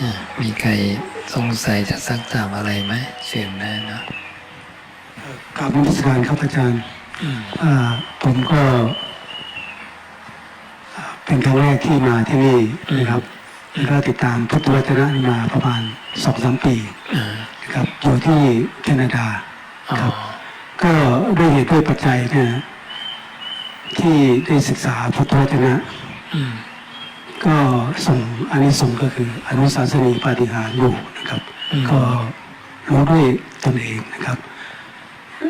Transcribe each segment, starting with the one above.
อะมีใครสงสัยจะซักถามอะไรไหมเชิญได้นะกราบนมัสการครับอาจารย์อืมอ่าผมก็อ่าเป็นครั้งแรกที่มาที่นี่นะครับแล้วก็ติดตามพุทธวจนะนี่มาประมาณสองสามปีอ่านะครับอยู่ที่แคนาดาอ๋อครับ ก็ด้วยเหตุด้วยปัจจัยเนี่ยที่ได้ศึกษาพุทธวจนะอืม ก็ส่งอันนี้ส่งส์ก็คืออนุสาสนีปาฏิหาริย์อยู่นะครับอืมก็รู้ด้วยตนเองนะครับ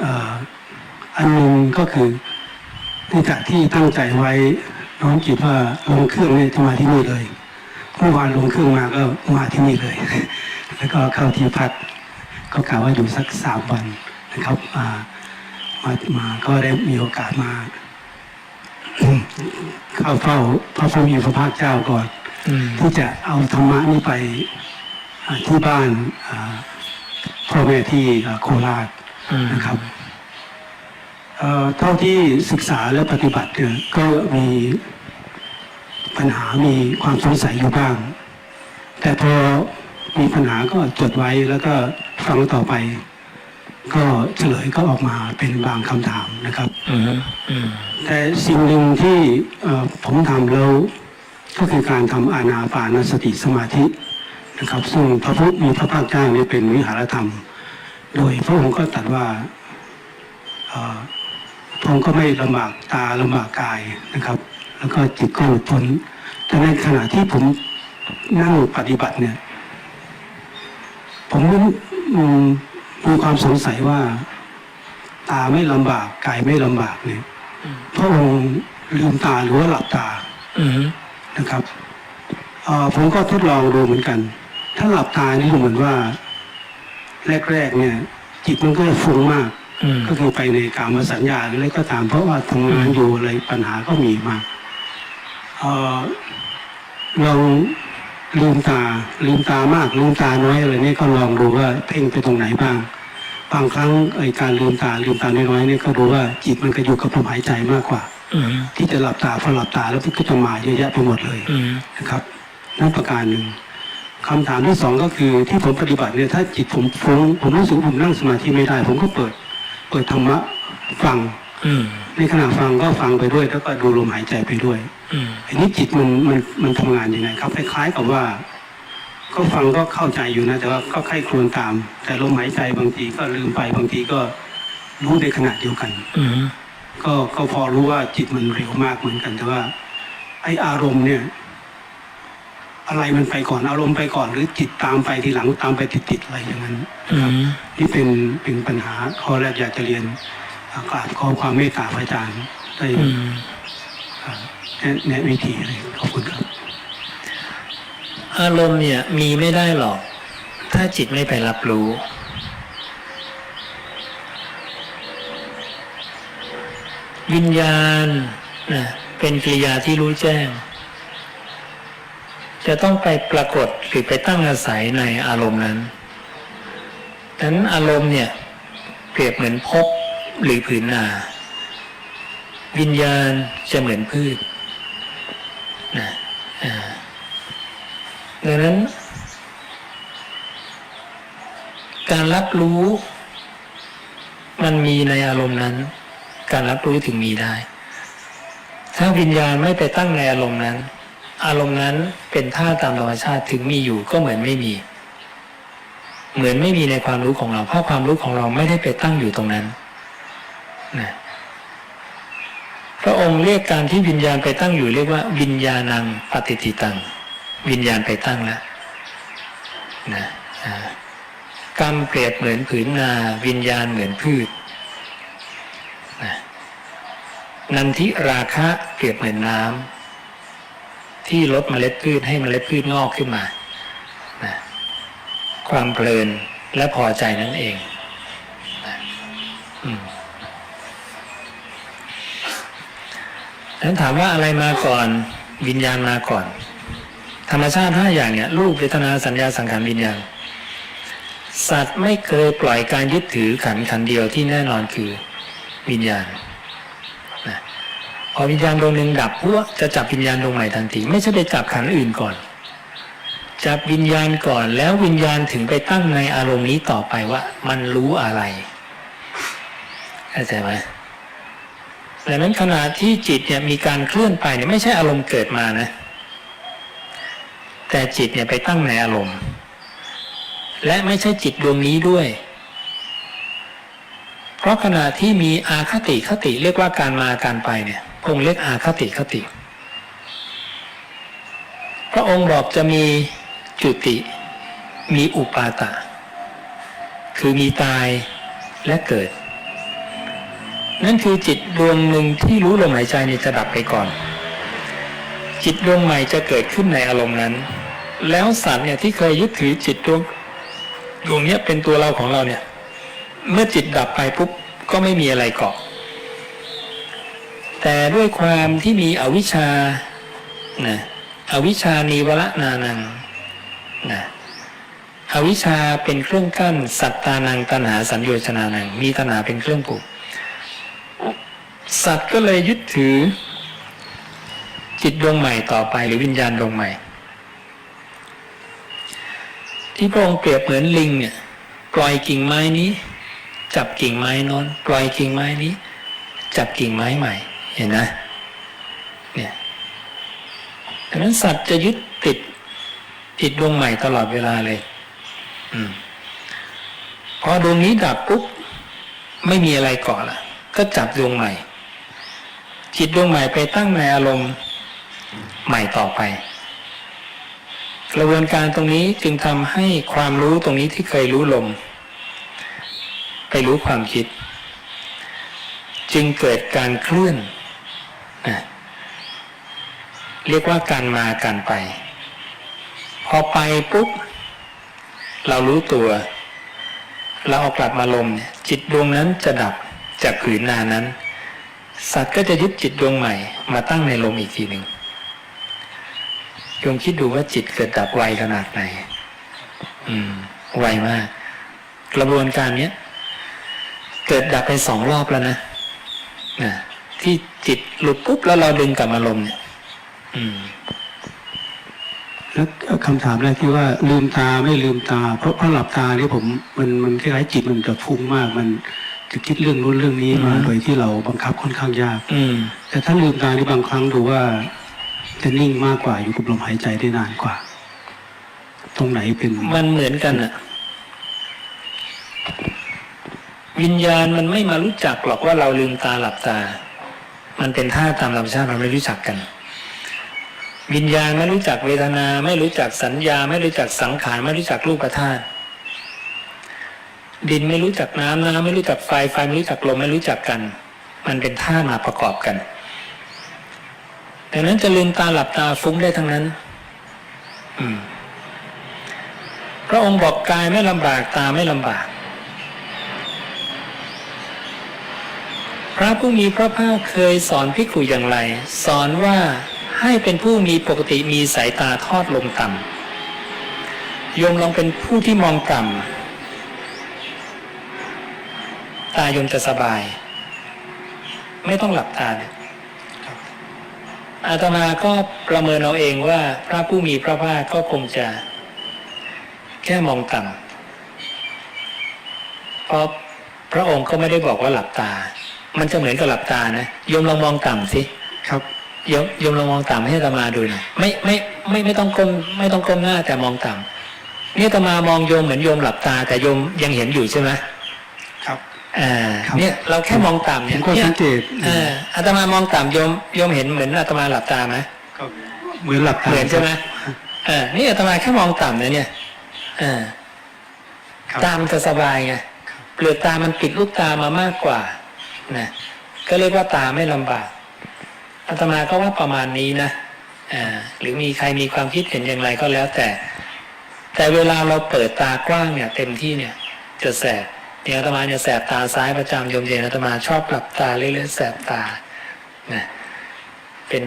เอ่ออันหนึ่งก็คือเนื่องจากที่ตั้งใจไว้น้องจิตว่าลงเครื่องเนี่ยจะมาที่นี่เลยเมื่อวานลงเครื่องมาก็มาที่นี่เลย แล้วก็เข้าที่พักก็กล่าวว่าอยู่สักสามวันนะครับมามามาก็ได้มีโอกาสมา เข้าเฝ้าพระพุทธพระภาคเจ้าก่อนอืมที่จะเอาธรรมะนี้ไปอ่าที่บ้านอ่าพ่อแม่ที่อ่าโคราชอืมนะครับเอ่อเท่าที่ศึกษาและปฏิบัติเนี่ยก็มีปัญหามีความสงสัยอยู่บ้าง แต่พอมีปัญหาก็จดไว้แล้วก็ฟังต่อไป ก็เฉลยก็ออกมาเป็นบางคำถามนะครับอืมอืมแต่สิ่งหนึ่งที่เอ่อผมทำแล้วก็คือการทำอานาปานสติสมาธินะครับ ซึ่งพระพุทธมีพระภาคเจ้าเนี่ยเป็นวิหารธรรม โดยพระองค์ก็ตรัดว่าเอ่อพระองค์ก็ไม่ลำบากตาลำบากกายนะครับ แล้วก็จิตก็หลุดพ้นแต่ในขณะที่ผมนั่งปฏิบัติเนี่ย ผมอื มีความสงสัยว่า ตาไม่ลำบากกายไม่ลำบากเนี่ยพระองค์ลืมตาหรือว่าหลับตาอนะครับผมก็ทดลองดูเหมือนกัน ถ้าหลับตานี่เหมือนว่า แรกๆเนี่ย จิตมันก็ฟุ้งมาก ก็คือไปในกามสัญญาอะไรก็ตาม เพราะว่าทำงานอยู่อะไรปัญหาก็มีมากเอ่อลองลืมตาลืมตามากลืมตาน้อยอะไรนี่ก็ลองดูว่าเพ่งไปตรงไหนบ้าง บางครั้งไอ้การลืมตาลืมตาน้อยๆนี่ก็ดูว่าจิตมันก็อยู่กับลมหายใจมากกว่าอืมที่จะหลับตาพอหลับตาแล้วมันก็จะมาเยอะแยะไปหมดเลยอืมนะครับนั่นประการหนึ่งคำถามที่สองก็คือที่ผมปฏิบัติเนี่ยถ้าจิตผมฟุ้งผมรู้สึกว่าผมนั่งสมาธิไม่ได้ ผมก็เปิด เปิดธรรมะฟังอืมในขณะฟังก็ฟังไปด้วย แล้วก็ดูลมหายใจไปด้วยอืมอันนี้จิตมันมันมันทำงานยังไงครับคล้ายๆกับว่า ก็ฟังก็เข้าใจอยู่นะ แต่ว่าก็ใคร่ครวญตาม แต่ลมหายใจบางทีก็ลืมไปบางทีก็รู้ในขณะเดียวกันอืมก็ก็พอรู้ว่าจิตมันเร็วมากเหมือนกัน แต่ว่า ไออารมณ์เนี่ย อะไรมันไปก่อนอารมณ์ไปก่อน หรือจิตตามไปทีหลังตามไปติดๆอะไรอย่างนั้นอืมนี่เป็นเป็นปัญหาข้อแรกอยากจะเรียนอากราบขอความเมตตาพระอาจารย์ได้อืมอ่าแนะแนะวิธีอะไรขอบคุณครับ อารมณ์เนี่ยมีไม่ได้หรอก ถ้าจิตไม่ไปรับรู้ วิญญาณนะเป็นกิริยาที่รู้แจ้ง จะต้องไปปรากฏหรือไปตั้งอาศัยในอารมณ์นั้นดังนั้นอารมณ์เนี่ยเปรียบเหมือนภพหรือผืนนา วิญญาณจะเหมือนพืชนะ ดังนั้น การรับรู้ มันมีในอารมณ์นั้น การรับรู้ถึงมีได้ ถ้าวิญญาณไม่ไปตั้งในอารมณ์นั้น อารมณ์นั้นเป็นท่าตามธรรมชาติถึงมีอยู่ก็เหมือนไม่มี เหมือนไม่มีในความรู้ของเรา เพราะความรู้ของเราไม่ได้ไปตั้งอยู่ตรงนั้นนะพระองค์เรียกการที่วิญญาณไปตั้งอยู่เรียกว่า วิญญาณังปฏิติตัง วิญญาณไปตั้งแล้วนะกรรมเปรียบเหมือนผืนนาวิญญาณเหมือนพืชนะนันทิราคะเปรียบเหมือนน้ำที่ลดเมล็ดพืชให้เมล็ดพืชงอกขึ้นมานะความเพลินและพอใจนั่นเองนะอืมแล้วถามว่าอะไรมาก่อน วิญญาณมาก่อน ธรรมชาติห้าอย่างเนี่ยรูปเวทนาสัญญาสังขารวิญญาณสัตว์ไม่เคยปล่อยการยึดถือขันขันเดียวที่แน่นอนคือวิญญาณนะพอวิญญาณดวงหนึ่งดับพวกจะจับวิญญาณดวงใหม่ทันทีไม่ใช่ไปจับขันอื่นก่อน จับวิญญาณก่อนแล้ววิญญาณถึงไปตั้งในอารมณ์นี้ต่อไปว่า มันรู้อะไรเข้าใจไหมดังนั้นขณะที่จิตเนี่ยมีการเคลื่อนไปเนี่ยไม่ใช่อารมณ์เกิดมานะ แต่จิตเนี่ยไปตั้งในอารมณ์ และไม่ใช่จิตดวงนี้ด้วย เพราะขณะที่มีอาคติคติเรียกว่าการมาการไปเนี่ยพระองค์เรียกอาคติคติ พระองค์บอกจะมีจุติ มีอุปาตะ คือมีตายและเกิด นั่นคือจิตดวงหนึ่งที่รู้ลมหายใจเนี่ยจะดับไปก่อนจิตดวงใหม่จะเกิดขึ้นในอารมณ์นั้น แล้วสัตว์เนี่ยที่เคยยึดถือจิตดวงดวงเนี้ยเป็นตัวเราของเราเนี่ย เมื่อจิตดับไปปุ๊บก็ไม่มีอะไรเกาะ แต่ด้วยความที่มีอวิชชานะอวิชชานีวรนานังนะอวิชชาเป็นเครื่องกั้น สัตตานังตัณหาสัญโยชนานัง มีตัณหาเป็นเครื่องผูกสัตว์ก็เลยยึดถือ จิตดวงใหม่ต่อไปหรือวิญญาณดวงใหม่ ที่พระองค์เปรียบเหมือนลิงเนี่ยปล่อยกิ่งไม้นี้ จับกิ่งไม้โนนปล่อยกิ่งไม้นี้ จับกิ่งไม้ใหม่ เห็นนะเนี่ยดังนั้นสัตว์จะยึดติดจิตดวงใหม่ตลอดเวลาเลย อืมพอดวงนี้ดับปุ๊บไม่มีอะไรเกาะละก็จับดวงใหม่ จิตดวงใหม่ไปตั้งในอารมณ์ใหม่ต่อไป กระบวนการตรงนี้จึงทำให้ความรู้ตรงนี้ที่เคยรู้ลม ไปรู้ความคิด จึงเกิดการเคลื่อนนะเรียกว่าการมาการไป พอไปปุ๊บ เรารู้ตัว เราเอากลับมาลมเนี่ยจิตดวงนั้นจะดับจากผืนนานั้น สัตว์ก็จะยึดจิตดวงใหม่ มาตั้งในลมอีกทีหนึ่ง โยมคิดดูว่าจิตเกิดดับไวขนาดไหน อืม ไวมาก กระบวนการเนี้ย เกิดดับไปสองรอบแล้วนะนะที่จิตหลุดปุ๊บแล้วเราดึงกลับมาลมเนี่ย อืม แล้วคำถามแรกที่ว่า ลืมตาไม่ลืมตา เพราะเพราะหลับตาเนี่ยผม มันมันคล้ายๆจิตมันจะฟุ้งมาก มันจะคิดเรื่องนู้นเรื่องนี้มาอืมโดยที่เราบังคับค่อนข้างยาก อืมแต่ถ้าลืมตานี่บางครั้งดูว่า จะนิ่งมากกว่าอยู่กับลมหายใจได้นานกว่า ตรงไหนเป็น มันเหมือนกันอะวิญญาณมันไม่มารู้จักหรอกว่าเราลืมตาหลับตา มันเป็นท่าตามธรรมชาติเราไม่รู้จักกัน วิญญาณไม่รู้จักเวทนา ไม่รู้จักสัญญา ไม่รู้จักสังขารไม่รู้จักรูปธาตุดินไม่รู้จักน้ำน้ำไม่รู้จักไฟไฟไม่รู้จักลมไม่รู้จักกัน มันเป็นท่ามาประกอบกัน ดังนั้นจะลืมตาหลับตาฟุ้งได้ทั้งนั้นพระองค์บอกกายไม่ลำบากตาไม่ลำบาก พระผู้มีพระภาคเคยสอนภิกุอย่างไร สอนว่าให้เป็นผู้มีปกติมีสายตาทอดลงต่ำโยมลองเป็นผู้ที่มองต่ำตาโยมจะสบาย ไม่ต้องหลับตาเนี่ย อาตมาก็ประเมินเอาเองว่าพระผู้มีพระภาคก็คงจะ แค่มองต่ำเพราะพระองค์ก็ไม่ได้บอกว่าหลับตา มันจะเหมือนกับหลับตานะโยมลองมองต่ำสิครับโยมโยมลองมองต่ำให้อาตมาดูหน่อยไม่ไม่ไม่ไม่ต้องก้มไม่ต้องก้มหน้าแต่มองต่ำนี่อาตมามองโยมเหมือนโยมหลับตา แต่โยมยังเห็นอยู่ใช่ไหมครับอ่าครับ เนี่ยเราแค่มองต่ำผเนี่ยมก็เนี่ยสังเกตเอออาตมามองต่ำโยมโยมเห็นเหมือนอาตมาหลับตาไหมครับเหมือนหลับตาเหมือนใช่ไหมเออนี่อาตมาแค่มองต่ำนะเนี่ยเออครับตามนจะสบายไงเปลือกตามันปิดลูกตามามากกว่านะก็เรียกว่าตาไม่ลำบากอาตมาก็ว่าประมาณนี้นะอ่าหรือมีใครมีความคิดเห็นอย่างไรก็แล้วแต่ แต่เวลาเราเปิดตากว้างเนี่ย เต็มที่เนี่ยจะแสบ เนี่ยอาตมาเนี่ยแสบตาซ้ายประจำโยมเย็นอาตมาชอบหลับตาเรื่อยๆแสบตานะเป็น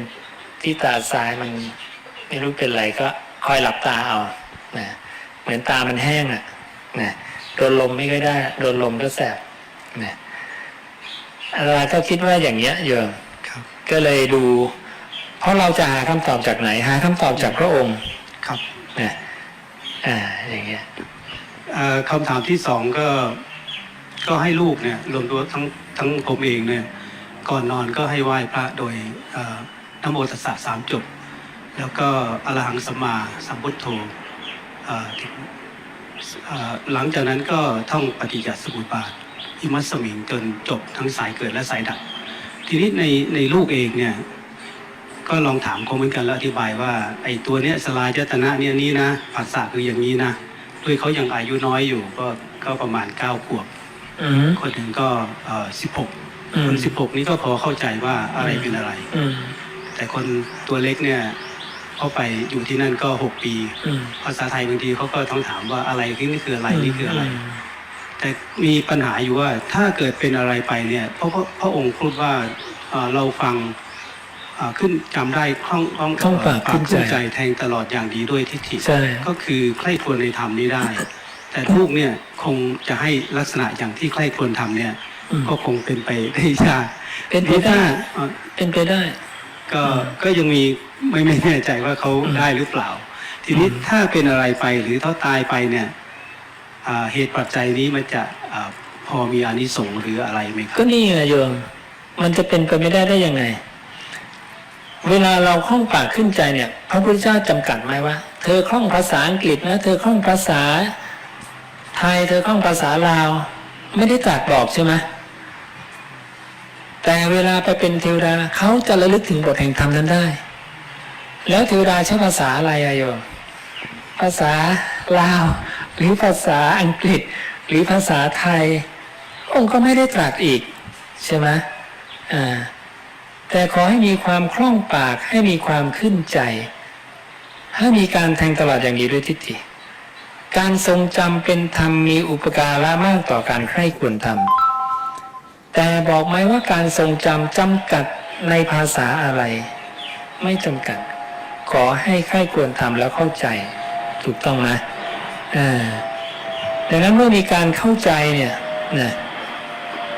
ที่ตาซ้ายมันไม่รู้เป็นไรก็คอยหลับตาเอานะเหมือนตามันแห้งอะนะโดนลมไม่ค่อยได้ โดนลมก็แสบนะอาตมาก็คิดว่าอย่างเงี้ยโยมครับก็เลยดู เพราะเราจะหาคำตอบจากไหน หาคำตอบจากพระองค์ครับนะอ่าอย่างเงี้ยเอ่อคำถามที่สองก็ ก็ให้ลูกเนี่ยรวมตัวทั้งทั้งผมเองเนี่ยก่อนนอนก็ให้ไหว้พระโดยนโมตัสสะสามจบ แล้วก็อรหังสัมมาสัมพุทโธหลังจากนั้นก็ท่องปฏิจจสมุปบาทอิมัสมิงจนจบทั้งสายเกิดและสายดับทีนี้ในในลูกเองเนี่ยก็ลองถามเขาเหมือนกันแล้วอธิบายว่าไอ้ตัวเนี้ยสลายจตนะเนี่ยนี้นะภาษาคืออย่างนี้นะด้วยเขายังอายุน้อยอยู่ก็ก็ประมาณเก้าขวบ อืมคนหนึ่งก็เอ่อสิบหกอืคมนสิบหกนี้ก็พอเข้าใจว่าอะไรเป็นอะไร อืมแต่คนตัวเล็กเนี่ยเข้าไปอยู่ที่นั่นก็หกปี อืมภาษาไทยบางทีเขาก็ต้องถามว่าอะไรที่นี่คืออะไรนี่คืออะไรมแต่มีปัญหาอยู่ว่าถ้าเกิดเป็นอะไรไปเนี่ยเพราะพระพระองค์พูดว่าเอ่อเราฟังเอ่อขึ้นจำได้คล่องคล่องคล่องปากเอ่อขึ้นใจใจ แทงตลอดอย่างดีด้วยทิฏฐิใช่ ก็คือใคร่ครวญในธรรมนี้ได้ แต่ลูกเนี่ยคงจะให้ลักษณะอย่างที่ใคร่ครวญทำเนี่ยอืมก็คงเป็นไปได้ยากเป็นไปได้เอ่อเป็นไปได้ ก็อืมก็ยังมีไม่ไม่แน่ใจว่าเขาอืมได้หรือเปล่า ทีนี้อืมถ้าเป็นอะไรไปหรือเขาตายไปเนี่ยอ่าเหตุปัจจัยนี้มันจะอ่าพอมีอานิสงส์หรืออะไรไหมครัก็บนี่ไงโยมมันจะเป็นไปไม่ได้ได้ยังไง เวลาเราคล่องปากขึ้นใจเนี่ย พระพุทธเจ้าจำกัดไหมว่า เธอคล่องภาษาอังกฤษนะ เธอคล่องภาษา ไทยเธอคล่องภาษาลาว ไม่ได้ตรัสบอกใช่ไหมแต่เวลาไปเป็นเทวดาเขาจะระลึกถึงบทแห่งธรรมนั้นได้ แล้วเทวดาใช้ภาษาอะไรอะโยมภาษาลาว หรือภาษาอังกฤษ หรือภาษาไทย องค์ก็ไม่ได้ตรัสอีก ใช่ไหมอ่าแต่ขอให้มีความคล่องปากให้มีความขึ้นใจ ให้มีการแทงตลอดอย่างนี้ด้วยทิฏฐิ การทรงจำเป็นธรรมมีอุปการะมากต่อการใคร่ควรทำแต่บอกไหมว่าการทรงจำจำกัดในภาษาอะไร ไม่จำกัด ขอให้ใคร่ควรทำแล้วเข้าใจ ถูกต้องนะอ่าดังนั้นเมื่อมีการเข้าใจเนี่ยนะ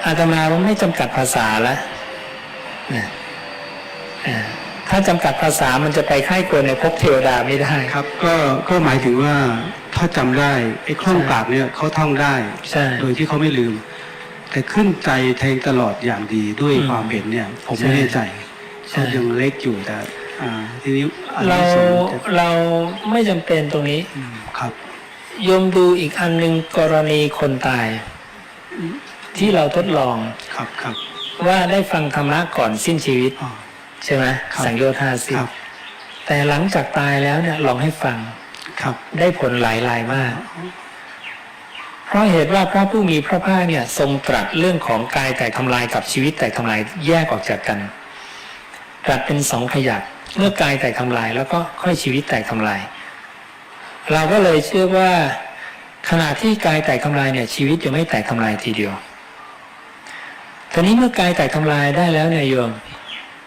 อาตมาไม่จำกัดภาษาแล้วนะอ่าถ้าจำกัดภาษามันจะไปใคร่ควรในภพเทวดาไม่ได้ครับ ก็ก็หมายถึงว่า ถ้าจำได้ไอ้คล่องปากเนี่ยเขาท่องได้ใช่โดยที่เขาไม่ลืม แต่ขึ้นใจแทงตลอดอย่างดีด้วยอืมความเห็นเนี่ย ผมใช่ไม่แน่ใจใช่เขายังเล็กอยู่แต่อ่าทีนี้อันเราที่สองจะเราไม่จำเป็นตรงนี้อืมครับโยมดูอีกอันหนึ่งกรณีคนตาย ที่เราทดลองครับครับว่าได้ฟังธรรมะก่อนสิ้นชีวิตอ๋อใช่ไหมครับสังโยชน์ห้าสิครับแต่หลังจากตายแล้วเนี่ยลองให้ฟัง ครับ ได้ผลหลายรายมาก เพราะเหตุว่าพระผู้มีพระภาคเนี่ย ทรงตรัสเรื่องของกายแตกทำลายกับชีวิตแตกทำลายแยกออกจากกันตรัสเป็นสองขยักเมื่อกายแตกทำลายแล้วก็ค่อยชีวิตแตกทำลาย เราก็เลยเชื่อว่าขณะที่กายแตกทำลายเนี่ยชีวิตยังไม่แตกทำลายทีเดียวทีนี้เมื่อกายแตกทำลายได้แล้วเนี่ยโยม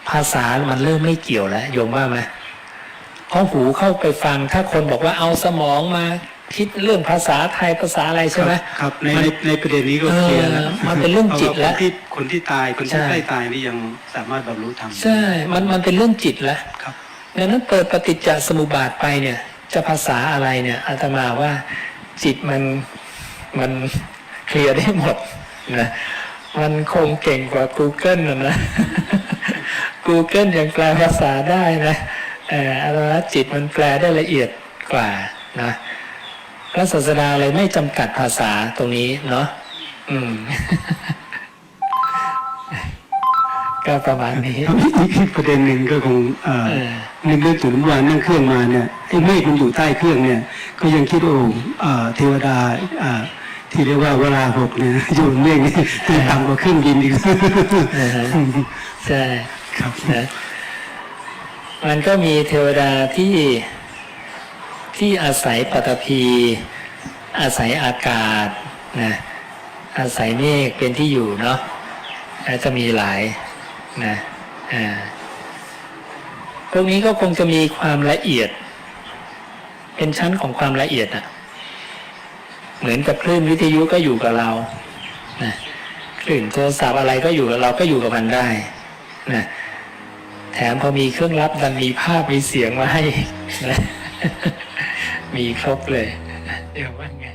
ภาษามันเริ่มไม่เกี่ยวแล้วโยมว่าไหม เพราะหูเข้าไปฟัง ถ้าคนบอกว่าเอาสมองมาคิดเรื่องภาษาไทยภาษาอะไรใช่ไหมครับในมันในในประเด็นนี้ก็เคลียร์แล้วเออมันเป็นเรื่องจิตแล้วเพาะาคนที่คนที่ตายคนใช่ที่ใกล้ตายนี่ยังสามารถบรรลุธรรมใช่ มันมันเป็นเรื่องจิตแล้วครับดังนั้นเปิดปฏิจจสมุปบาทไปเนี่ย จะภาษาอะไรเนี่ยอาตมาว่าจิตมันมันเคลียร์ได้หมดนะมันคงเก่งกว่า Google นะนะ Google ยังแปลภาษาได้นะเอออาตมาว่าจิตมันแปลได้ละเอียดกว่านะพระศาสดาเลยไม่จำกัดภาษาตรงนี้เนาะอืม ก็ประมาณนี้ครับอีกอีกประเด็นหนึ่งก็คงเอ่อเออนึกเรื่องถึงเมื่อวานนั่งเครื่องมาเนี่ยไอ้เมฆมันอยู่ใต้เครื่องเนี่ย ก็ยังคิดว่าโอ้เอ่อเทวดาเอ่อที่เรียกว่าเวลาหกเนี่ยอยู่บนเมฆนี่ต่ำกว่าเครื่องบินอีกอือฮะใช่ครับนะ มันก็มีเทวดาที่ที่อาศัยปฐพี อาศัยอากาศนะอาศัยเมฆเป็นที่อยู่เนาะอาจจะมีหลายนะอ่าพวกนี้ก็คงจะมีความละเอียด เป็นชั้นของความละเอียดอะเหมือนกับคลื่นวิทยุก็อยู่กับเรานะคลื่นโทรศัพท์อะไรก็อยู่กับเราก็อยู่กับมันได้นะ แถมพอมีเครื่องรับดันมีภาพมีเสียงมาให้นะมีครบเลย เดี๋ยวว่าไง